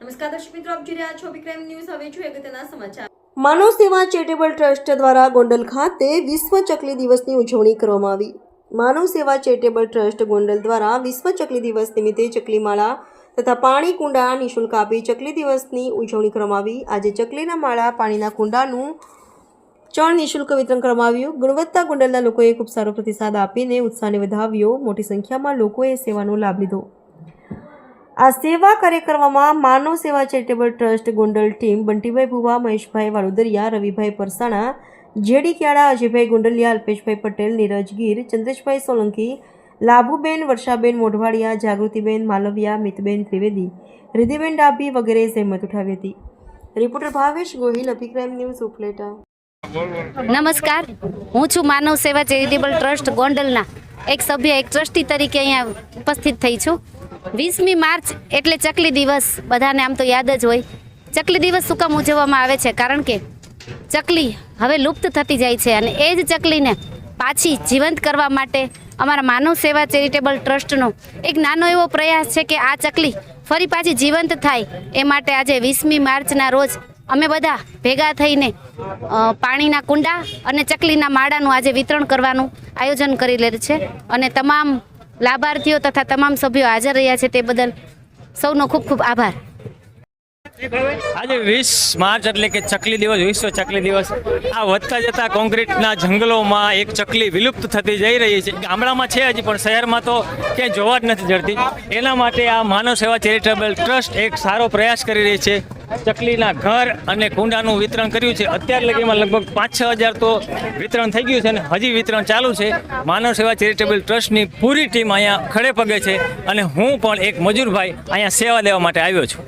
નમસ્કાર દર્શક મિત્રો, આપ જોઈ રહ્યા છો વિક્રમ ન્યૂઝ. હવે જોઈએ અગત્યના સમાચાર. માનવ સેવા ચેરિટેબલ ટ્રસ્ટ દ્વારા ગોંડલ ખાતે વિશ્વ ચકલી દિવસની ઉજવણી કરવામાં આવી. માનવ સેવા ચેરિટેબલ ટ્રસ્ટ ગોંડલ દ્વારા વિશ્વ ચકલી દિવસ નિમિત્તે ચકલીમાળા તથા પાણી કુંડા નિઃશુલ્ક આપી ચકલી દિવસની ઉજવણી કરવામાં આવી. આજે ચકલીના માળા, પાણીના કુંડાનું ચણ નિઃશુલ્ક વિતરણ કરવામાં આવ્યું. ગુણવત્તા ગોંડલના લોકોએ ખૂબ સારો પ્રતિસાદ આપીને ઉત્સાહને વધાવ્યો. મોટી સંખ્યામાં લોકોએ સેવાનો લાભ લીધો. આ સેવા કાર્યક્રમમાં Manav Seva charitable trust Gondal team Buntybhai Bhuva, Maheshbhai Valudariya, Ravibhai Parsana, JD Kyada, Ajaybhai Gondaliya, Alpeshbhai Patel, Neeraj Gir Chandreshbhai Solanki, Labhuben, Varshaben Modhvadiya, Jagrutiben Malviya, Mitben Trivedi, Ridhiben Dabhi વગેરે સહેમત ઉઠાવી હતી. Reporter Bhavesh Gohil Abhi crime news Upleta. નમસ્કાર. હું છું માનવ Seva charitable trust ગોંડલના. એક સભ્ય, એક ટ્રસ્ટી તરીકે અહીંયા ઉપસ્થિત થઈ છું. વીસમી માર્ચ એટલે ચકલી દિવસ. બધાને આમ તો યાદ જ હોય. ચકલી દિવસ શું કામ ઉજવવામાં આવે છે કારણ કે ચકલી હવે લુપ્ત થતી જાય છે અને એ જ ચકલીને પાછી જીવંત કરવા માટે અમારા માનવ સેવા ચેરિટેબલ ટ્રસ્ટનો એક નાનો એવો પ્રયાસ છે કે આ ચકલી ફરી પાછી જીવંત થાય. એ માટે આજે વીસમી માર્ચના રોજ અમે બધા ભેગા થઈને પાણીના કુંડા અને ચકલીના માળાનું આજે વિતરણ કરવાનું આયોજન કરી લે છે અને તમામ લાભાર્થીઓ તથા તમામ સભ્યો હાજર રહ્યા છે તે બદલ સૌનો ખૂબ ખૂબ આભાર. આજે વીસ માર્ચ એટલે કે ચકલી દિવસ, વિશ્વ ચકલી દિવસ. આ વધતા જતા કોન્ક્રીટના જંગલોમાં એક ચકલી વિલુપ્ત થતી જઈ રહી છે. ગામડામાં છે હજી, પણ શહેરમાં તો ક્યાંય જોવા જ નથી જડતી. એના માટે આ માનવ સેવા ચેરિટેબલ ટ્રસ્ટ એક સારો પ્રયાસ કરી રહી છે. ચકલીના ઘર અને કુંડાનું વિતરણ કર્યું છે. અત્યાર લગીમાં લગભગ પાંચ છ હજાર તો વિતરણ થઈ ગયું છે અને હજી વિતરણ ચાલુ છે. માનવ સેવા ચેરિટેબલ ટ્રસ્ટની પૂરી ટીમ અહીંયા ખડે પગે છે અને હું પણ એક મજૂરભાઈ અહીંયા સેવા દેવા માટે આવ્યો છું.